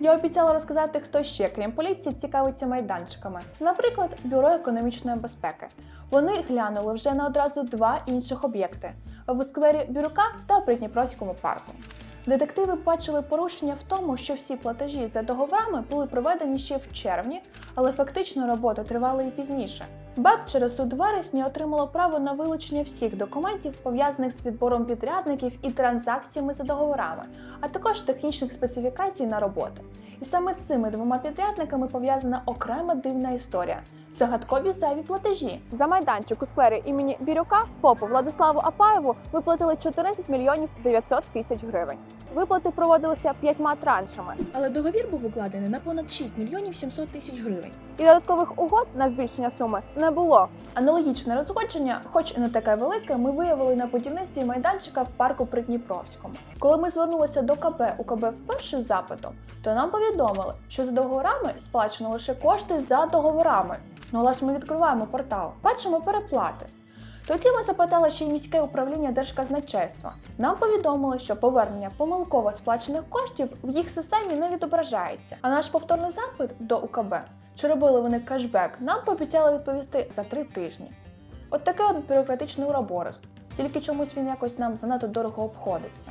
Я обіцяла розказати, хто ще, крім поліції, цікавиться майданчиками. Наприклад, бюро економічної безпеки. Вони глянули вже на одразу два інших об'єкти в сквері Бюрюка та Придніпровському парку. Детективи бачили порушення в тому, що всі платежі за договорами були проведені ще в червні, але фактично робота тривала і пізніше. БЕП через суд вересня отримало право на вилучення всіх документів, пов'язаних з відбором підрядників і транзакціями за договорами, а також технічних специфікацій на роботи. І саме з цими двома підрядниками пов'язана окрема дивна історія. Загадкові зайві платежі. За майданчик у сквері імені Бірюка ФОПу Владиславу Апаєву виплатили 14 мільйонів 900 тисяч гривень. Виплати проводилися п'ятьма траншами. Але договір був укладений на понад 6 мільйонів 700 тисяч гривень. І додаткових угод на збільшення суми не було. Аналогічне розходження, хоч і не таке велике, ми виявили на будівництві майданчика в парку Придніпровському. Коли ми звернулися до КБ у КБ вперше з запитом, то нам повідомили, що за договорами сплачено лише кошти за договорами. Ну але ж ми відкриваємо портал, бачимо переплати. Тоді ми запитали ще й міське управління Держказначейства. Нам повідомили, що повернення помилково сплачених коштів в їх системі не відображається. А наш повторний запит до УКБ, чи робили вони кешбек, нам пообіцяли відповісти за три тижні. От такий от бюрократичний уроборос. Тільки чомусь він якось нам занадто дорого обходиться.